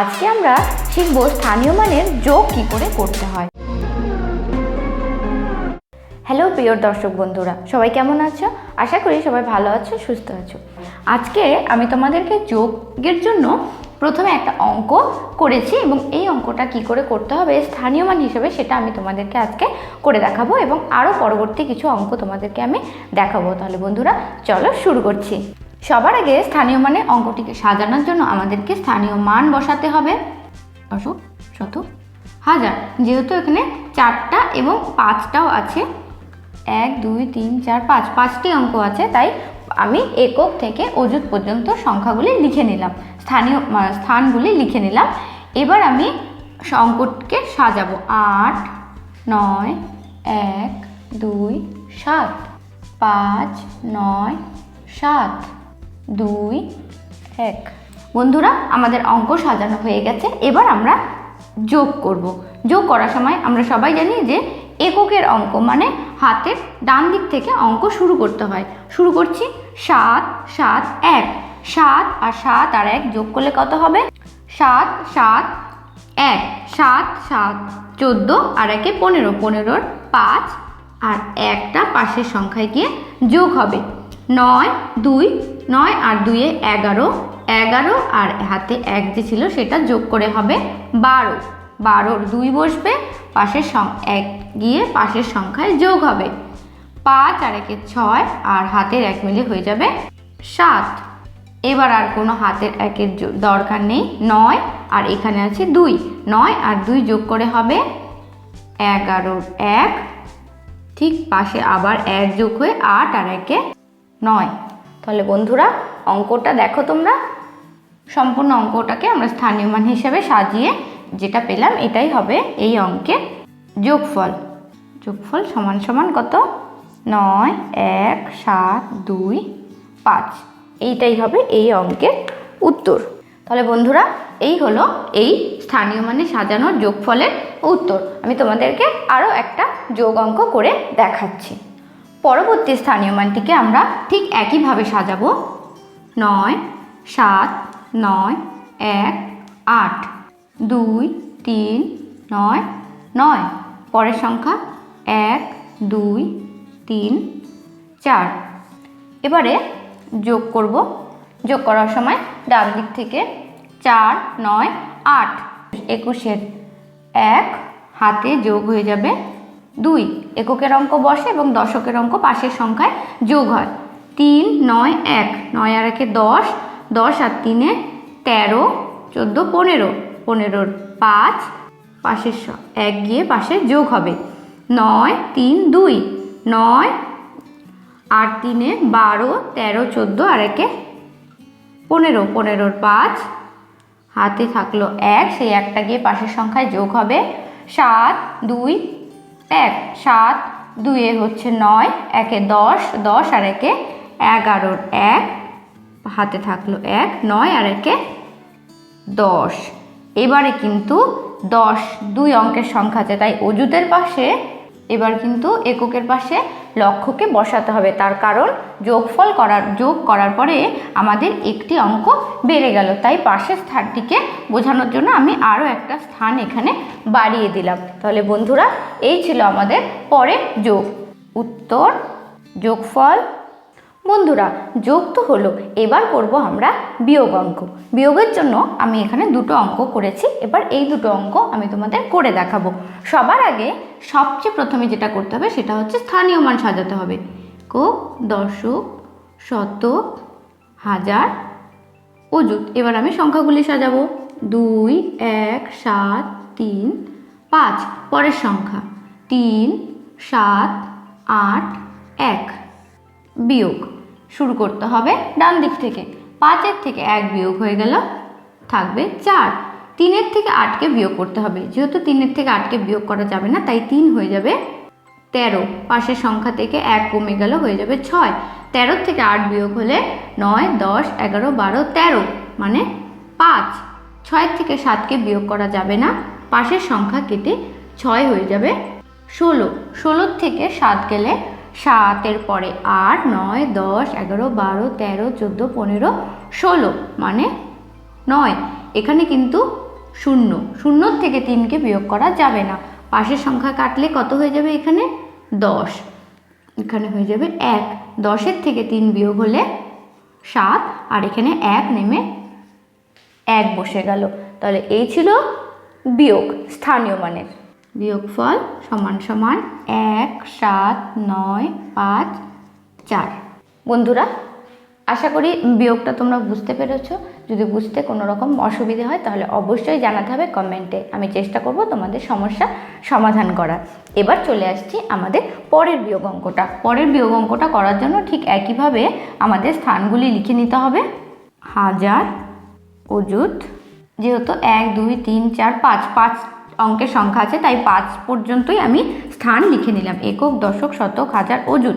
আজকে আমরা শিখব স্থানীয় মানের যোগ কী করে করতে হয়। হ্যালো প্রিয় দর্শক বন্ধুরা, সবাই কেমন আছো? আশা করি সবাই ভালো আছো, সুস্থ আছো। আজকে আমি তোমাদেরকে যোগের জন্য প্রথমে একটা অঙ্ক করেছি এবং এই অঙ্কটা কি করে করতে হবে স্থানীয় মান হিসেবে সেটা আমি তোমাদেরকে আজকে করে দেখাবো এবং আরও পরবর্তী কিছু অঙ্ক তোমাদেরকে আমি দেখাবো। তাহলে বন্ধুরা, চলো শুরু করছি। সবার আগে স্থানীয় মানে অঙ্কটিকে সাজানোর জন্য আমাদেরকে স্থানীয় মান বসাতে হবে। দশক শত। হাজার, যেহেতু এখানে চারটা এবং পাঁচটাও আছে। এক, দুই, তিন, চার, পাঁচ, পাঁচটি অঙ্ক আছে, তাই আমি একক থেকে অযুত পর্যন্ত সংখ্যাগুলি লিখে নিলাম। স্থানীয় স্থানগুলি লিখে নিলাম। এবার আমি অঙ্কটকে সাজাবো। আট, নয়, এক, দুই, সাত, পাঁচ, নয়, সাত। দুই, এক। বন্ধুরা, আমাদের অঙ্ক সাজানো হয়ে গেছে। এবার আমরা যোগ করব। যোগ করার সময় আমরা সবাই জানি যে এককের অঙ্ক মানে হাতের ডান দিক থেকে অঙ্ক শুরু করতে হয়। শুরু করছি সাত সাত, এক। সাত আর সাত আর এক যোগ করলে কত হবে? সাত সাত, এক। সাত সাত, চোদ্দ আর একে পনেরো। পনেরোর পাঁচ আর একটা পাশের সংখ্যায় গিয়ে যোগ হবে। নয়, দুই, নয় আর দুইয়ে এগারো এগারো আর হাতে এক যে ছিল সেটা যোগ করে হবে বারো। বারোর দুই বসবে, পাশের এক গিয়ে পাশের সংখ্যায় যোগ হবে। পাঁচ আর একে ছয় আর হাতের এক মিলে হয়ে যাবে সাত। এবার আর কোনো হাতের একের দরকার নেই, নয় আর এখানে আছে দুই। নয় আর দুই যোগ করে হবে এগারোর এক। ঠিক পাশে আবার এক যোগ হয়ে আট আর একে নয়। তাহলে বন্ধুরা, অঙ্কটা দেখো তোমরা। সম্পূর্ণ অঙ্কটাকে আমরা স্থানীয় মান হিসেবে সাজিয়ে যেটা পেলাম এটাই হবে এই অঙ্কের যোগফল। যোগফল সমান সমান কত? নয়, এক, সাত, দুই, পাঁচ। এইটাই হবে এই অঙ্কের উত্তর। তাহলে বন্ধুরা, এই হলো এই স্থানীয় মানে সাজানোর যোগফলের উত্তর। আমি তোমাদেরকে আরও একটা যোগ অঙ্ক করে দেখাচ্ছি। পরবর্তী স্থানীয় মানটিকে আমরা ঠিক একইভাবে সাজাবো। নয়, সাত, নয়, এক, আট, দুই, তিন, নয় নয়। পরের সংখ্যা এক, দুই, তিন, চার। এবারে যোগ করব। যোগ করার সময় ডান দিক থেকে চার, নয়, আট। একুশের এক হাতে যোগ হয়ে যাবে দুই, এককের অঙ্ক বসে এবং দশকের অঙ্ক পাশের সংখ্যায় যোগ হয়। তিন, নয়, এক, নয় আর একে দশ দশ আর তিনে তেরো, চোদ্দ, পনেরো, পনেরোর পাঁচ পাশের এক গিয়ে পাশে যোগ হবে। নয়, তিন, দুই, নয় আট তিনে বারো, তেরো, চোদ্দ আর একে পনেরো, পনেরোর পাঁচ হাতে থাকল এক, সেই একটা গিয়ে পাশের সংখ্যায় যোগ হবে। সাত, দুই এক, সাত, দুয়ে হচ্ছে নয়, একে দশ দশ আর একে এগারোর এক, হাতে থাকল এক, নয় আর একে দশ। এবারে কিন্তু দশ দুই অঙ্কের সংখ্যা আছে, তাই অজুতের পাশে এবার কিন্তু এককের পাশে লক্ষ্যকে বসাতে হবে। তার কারণ যোগফল করার, যোগ করার পরে আমাদের একটি অঙ্ক বেড়ে গেল। তাই পাশের স্থানটিকে বোঝানোর জন্য আমি আরও একটা স্থান এখানে বাড়িয়ে দিলাম। তাহলে বন্ধুরা, এই ছিল আমাদের পরের যোগ। উত্তর, যোগফল বন্ধুরা, যোগ তো হলো। এবার করব আমরা বিয়োগ অঙ্ক। বিয়োগের জন্য আমি এখানে দুটো অঙ্ক করেছি। এবার এই দুটো অঙ্ক আমি তোমাদের করে দেখাবো। সবার আগে সবচেয়ে প্রথমে যেটা করতে হবে সেটা হচ্ছে স্থানীয় মান সাজাতে হবে। কো, দশক, শতক, হাজার, অযুত। এবার আমি সংখ্যাগুলি সাজাবো। দুই, এক, সাত, তিন, পাঁচ। পরের সংখ্যা। তিন, সাত, আট, এক। বিয়োগ। শুরু করতে হবে ডান দিক থেকে। পাঁচের থেকে এক বিয়োগ হয়ে গেল, থাকবে চার। তিনের থেকে আটকে বিয়োগ করতে হবে। যেহেতু তিনের থেকে আটকে বিয়োগ করা যাবে না, তাই তিন হয়ে যাবে তেরো। পাশের সংখ্যা থেকে এক কমে গেল, হয়ে যাবে ছয়। তেরোর থেকে আট বিয়োগ হলে নয়, দশ, এগারো, বারো, তেরো মানে পাঁচ। ছয়ের থেকে সাতকে বিয়োগ করা যাবে না। পাশের সংখ্যা কেটে ছয় হয়ে যাবে ষোলো। ষোলোর থেকে সাত গেলে সাতের পরে আট, নয়, দশ, এগারো, বারো, তেরো, চোদ্দ, পনেরো, ষোলো মানে নয়। এখানে কিন্তু শূন্য। শূন্যর থেকে তিনকে বিয়োগ করা যাবে না। পাশের সংখ্যা কাটলে কত হয়ে যাবে এখানে? দশ। এখানে হয়ে যাবে এক। দশের থেকে তিন বিয়োগ হলে সাত। আর এখানে এক নেমে এক বসে গেল। তাহলে এই ছিল বিয়োগ, স্থানীয় মানের। বিয়োগফল সমান সমান এক, সাত, নয়, পাঁচ, চার। বন্ধুরা, আশা করি বিয়োগটা তোমরা বুঝতে পেরেছ। যদি বুঝতে কোনো রকম অসুবিধা হয়, তাহলে অবশ্যই জানাতে হবে কমেন্টে। আমি চেষ্টা করব তোমাদের সমস্যা সমাধান করার। এবার চলে আসছি আমাদের পরের বিয়োগ অঙ্কটা। পরের বিয়োগ অঙ্কটা করার জন্য ঠিক একইভাবে আমাদের স্থানগুলি লিখে নিতে হবে। হাজার অযুত, যেহেতু এক, দুই, তিন, চার, পাঁচ পাঁচ অঙ্কের সংখ্যা আছে, তাই পাঁচ পর্যন্তই আমি স্থান লিখে নিলাম। একক, দশক, শতক, হাজার, অযুত।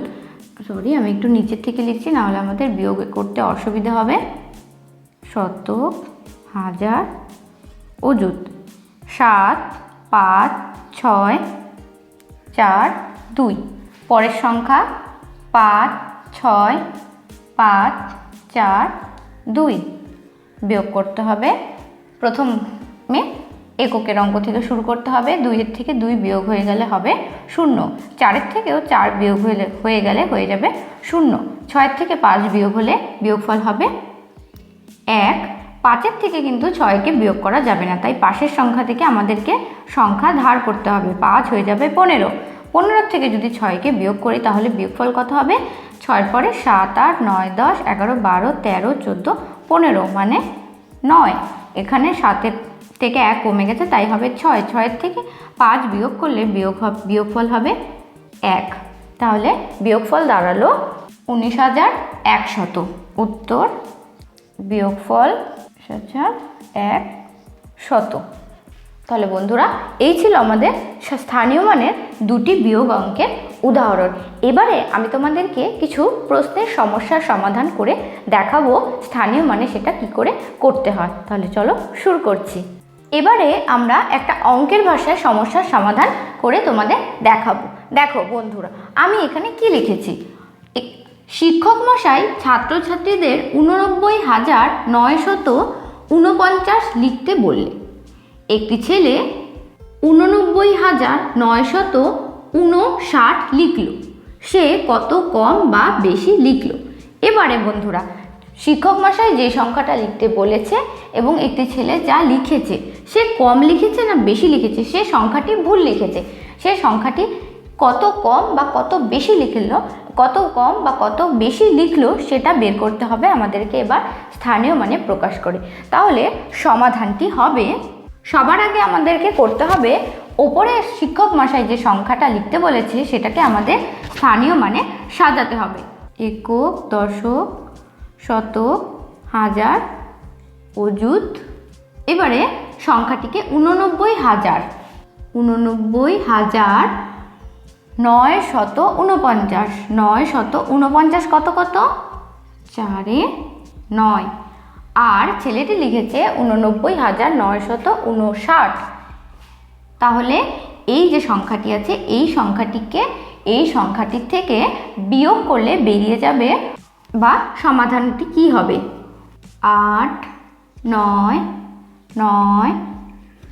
সরি আমি একটু নিচের থেকে লিখছি, নাহলে আমাদের বিয়োগ করতে অসুবিধা হবে। শতক, হাজার, অযুত। সাত, পাঁচ, ছয়, চার, দুই। পরের সংখ্যা, পাঁচ, ছয়, পাঁচ, চার, দুই। বিয়োগ করতে হবে প্রথমে এককের অঙ্ক থেকে শুরু করতে হবে, দুইয়ের থেকে দুই বিয়োগ হয়ে গেলে হবে শূন্য। চারের থেকেও চার বিয়োগ হলে, হয়ে গেলে হয়ে যাবে শূন্য। ছয়ের থেকে পাঁচ বিয়োগ হলে বিয়োগফল হবে এক। পাঁচের থেকে কিন্তু ছয়কে বিয়োগ করা যাবে না, তাই পাশের সংখ্যা থেকে আমাদেরকে সংখ্যা ধার করতে হবে, পাঁচ হয়ে যাবে পনেরো। পনেরোর থেকে যদি ছয়কে বিয়োগ করি, তাহলে বিয়োগফল কত হবে? ছয়ের পরে সাত, আট, নয়, দশ, এগারো, বারো, তেরো, চোদ্দ, পনেরো মানে নয়। এখানে সাতের থেকে এক কমে গেছে, তাই হবে ছয়। ছয়ের থেকে পাঁচ বিয়োগ করলে বিয়োগ বিয়োগফল হবে এক। তাহলে বিয়োগফল দাঁড়াল উনিশ হাজার একশত। উত্তর বিয়োগফল হাজার এক শত তাহলে বন্ধুরা, এই ছিল আমাদের স্থানীয় মানের দুটি বিয়োগ অঙ্কের উদাহরণ। এবারে আমি তোমাদেরকে কিছু প্রশ্নের সমস্যার সমাধান করে দেখাবো স্থানীয় মানে সেটা কি করে করতে হয়। তাহলে চলো শুরু করছি। এবারে আমরা একটা অঙ্কের ভাষায় সমস্যার সমাধান করে তোমাদের দেখাবো। দেখো বন্ধুরা, আমি এখানে কি লিখেছি? শিক্ষক মশাই ছাত্রছাত্রীদের উননব্বই হাজার নয়শত উনপঞ্চাশ লিখতে বললে, একটি ছেলে উননব্বই হাজার নয়শত উনষাট লিখল, সে কত কম বা বেশি লিখল? এবারে বন্ধুরা শিক্ষক মশাই যে সংখ্যাটা লিখতে বলেছে এবং একটি ছেলে যা লিখেছে, সে কম লিখেছে না বেশি লিখেছে? সে সংখ্যাটি ভুল লিখেছে। সে সংখ্যাটি কত কম বা কত বেশি লিখলো, কত কম বা কত বেশি লিখলো, সেটা বের করতে হবে আমাদেরকে এবার স্থানীয় মানে প্রকাশ করে। তাহলে সমাধানটি হবে, সবার আগে আমাদেরকে করতে হবে, ওপরে শিক্ষক মশাই যে সংখ্যাটা লিখতে বলেছে, সেটাকে আমাদের স্থানীয় মানে সাজাতে হবে। একক, দশক শতক হাজার, অযুত। এবারে সংখ্যাটিকে উননব্বই হাজার উননব্বই হাজার নয় শত উনপঞ্চাশ। নয় শত উনপঞ্চাশ কত কত? চারে নয়। আর ছেলেটি লিখেছে উননব্বই হাজার নয় শত উনষাট। তাহলে এই যে সংখ্যাটি আছে, এই সংখ্যাটিকে, এই সংখ্যাটির থেকে বিয়োগ করলে বেরিয়ে যাবে বা সমাধানটি কি হবে? আট, নয় নয়,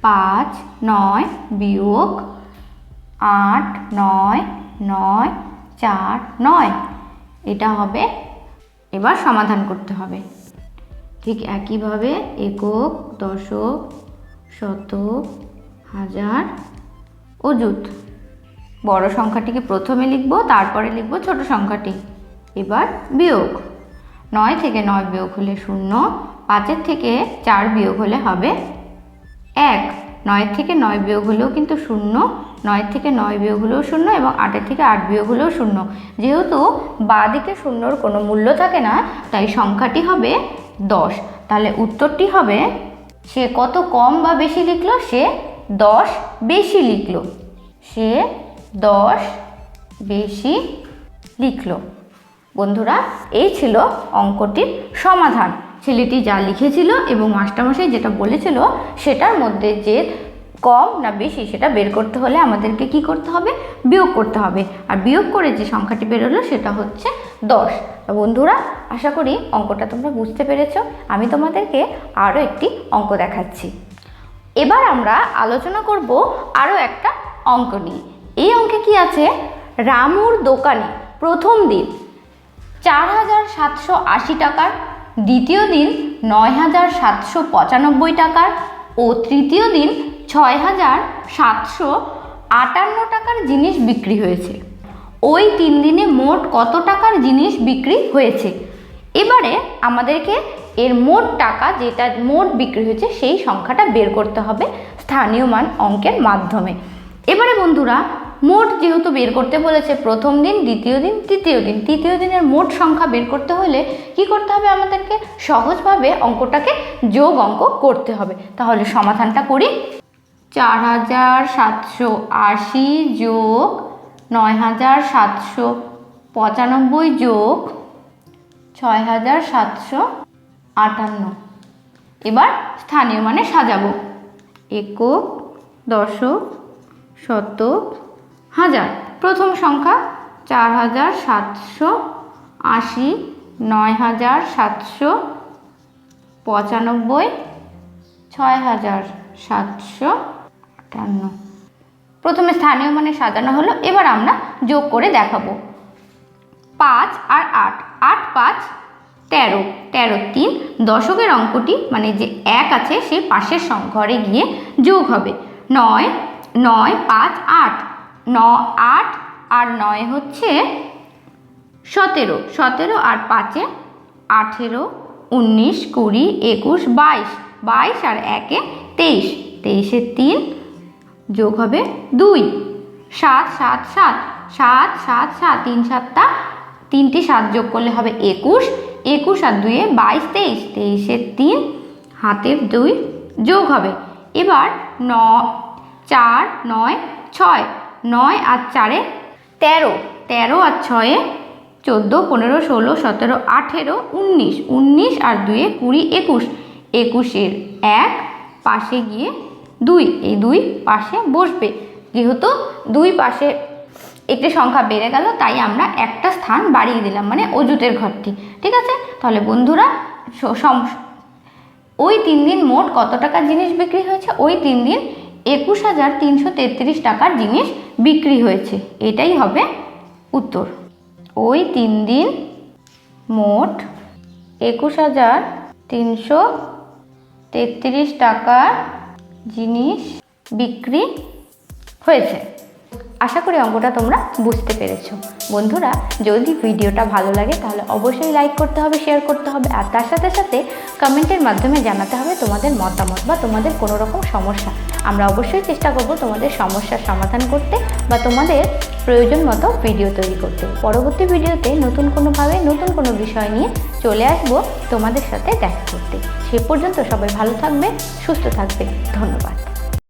পাঁচ, নয়, বিয়োগ আট, নয় নয়, চার, নয়। এটা হবে, এবার সমাধান করতে হবে। ঠিক একইভাবে একক, দশক, শতক, হাজার অযুত। বড় সংখ্যাটিকে প্রথমে লিখব, তারপরে লিখব ছোট সংখ্যাটি। এবার বিয়োগ। নয় থেকে নয় বিয়োগ হলে শূন্য, পাঁচের থেকে চার বিয়োগ হলে হবে এক। নয়ের থেকে নয় বিয়োগ হলেও কিন্তু শূন্য, নয়ের থেকে নয় বিয়োগ হলেও শূন্য এবং আটের থেকে আট বিয়োগ হলেও শূন্য। যেহেতু বাঁ দিকে শূন্যর কোনো মূল্য থাকে না, তাই সংখ্যাটি হবে দশ। তাহলে উত্তরটি হবে, সে কত কম বা বেশি লিখলো? সে দশ বেশি লিখলো। সে দশ বেশি লিখলো। বন্ধুরা, এই ছিল অঙ্কটির সমাধান। ছেলেটি যা লিখেছিল এবং মাস্টারমশাই যেটা বলেছিল, সেটার মধ্যে যে কম না বেশি সেটা বের করতে হলে আমাদেরকে কি করতে হবে? বিয়োগ করতে হবে। আর বিয়োগ করে যে সংখ্যাটি বেরোলো সেটা হচ্ছে দশ। বন্ধুরা, আশা করি অঙ্কটা তোমরা বুঝতে পেরেছ। আমি তোমাদেরকে আরও একটি অঙ্ক দেখাচ্ছি। এবার আমরা আলোচনা করব আরও একটা অঙ্ক নিয়ে। এই অঙ্কে কি আছে? রামুর দোকানে প্রথম দিন চার হাজার সাতশো আশি টাকার, দ্বিতীয় দিন নয় হাজার সাতশো পঁচানব্বই টাকার ও তৃতীয় দিন ছয় হাজার সাতশো আটান্ন টাকার জিনিস বিক্রি হয়েছে। ওই তিন দিনে মোট কত টাকার জিনিস বিক্রি হয়েছে? এবারে আমাদেরকে এর মোট টাকা যেটা মোট বিক্রি হয়েছে সেই সংখ্যাটা বের করতে হবে স্থানীয় মান অঙ্কের মাধ্যমে। এবারে বন্ধুরা মোট যেহেতু বের করতে বলেছে, প্রথম দিন, দ্বিতীয় দিন, তৃতীয় দিন, তৃতীয় দিনের মোট সংখ্যা বের করতে হলে কি করতে হবে আমাদেরকে? সহজভাবে অঙ্কটাকে যোগ অঙ্ক করতে হবে। তাহলে সমাধানটা করি। চার হাজার সাতশো আশি যোগ নয় হাজার সাতশো পঁচানব্বই যোগ ছয় হাজার সাতশো আটান্ন। এবার স্থানীয় মানে সাজাবো। একক, দশক, শতক হাজার। প্রথম সংখ্যা চার হাজার সাতশো আশি, নয় হাজার সাতশো পঁচানব্বই, ছয় হাজার সাতশো আটান্ন। প্রথমে স্থানীয় মানে সাজানো হলো, এবার আমরা যোগ করে দেখাবো। পাঁচ আর আট। আট, পাঁচ, তেরো। তেরো, তিন। দশকের অঙ্কটি মানে যে এক আছে সে পাশের ঘরে গিয়ে যোগ হবে। নয় নয়, পাঁচ, আট। ন আট আর নয় হচ্ছে সতেরো। সতেরো আর পাঁচে আঠেরো, উনিশ, কুড়ি, একুশ, বাইশ। বাইশ আর একে তেইশ। তেইশের তিন যোগ হবে দুই। সাত সাত সাত। সাত সাত সাত, তিন সাতটা। তিনটি সাত যোগ করলে হবে একুশ। একুশ আর দুয়ে বাইশ, তেইশ। তেইশের তিন হাতের দুই যোগ হবে। এবার ন, চার, নয়, ছয়। নয় আর চারে তেরো। তেরো আর ছয়ে চোদ্দ, পনেরো, ষোলো, সতেরো, আঠেরো, উনিশ। উনিশ আর দুয়ে কুড়ি, একুশ। একুশের এক পাশে গিয়ে দুই। এই দুই পাশে বসবে। যেহেতু দুই পাশে একটি সংখ্যা বেড়ে গেল, তাই আমরা একটা স্থান বাড়িয়ে দিলাম মানে অজুতের ঘরটি। ঠিক আছে? তাহলে বন্ধুরা ওই তিন দিন মোট কত টাকার জিনিস বিক্রি হয়েছে? ওই তিন দিন একুশ হাজার তিনশো তেত্রিশ টাকার জিনিস বিক্রি হয়েছে। এটাই হবে উত্তর। ওই তিন দিন মোট একুশ হাজার তিনশো তেত্রিশ টাকার জিনিস বিক্রি হয়েছে। আশা করি অঙ্কটা তোমরা বুঝতে পেরেছ। বন্ধুরা, যদি ভিডিওটা ভালো লাগে তাহলে অবশ্যই লাইক করতে হবে শেয়ার করতে হবে, আর তার সাথে সাথে কমেন্টের মাধ্যমে জানাতে হবে তোমাদের মতামত বা তোমাদের কোনো রকম সমস্যা। আমরা অবশ্যই চেষ্টা করব তোমাদের সমস্যার সমাধান করতে বা তোমাদের প্রয়োজন মতো ভিডিও তৈরি করতে। পরবর্তী ভিডিওতে নতুন কোনোভাবে নতুন কোনো বিষয় নিয়ে চলে আসব তোমাদের সাথে দেখা করতে। সে পর্যন্ত সবাই ভালো থাকবে, সুস্থ থাকবে। ধন্যবাদ।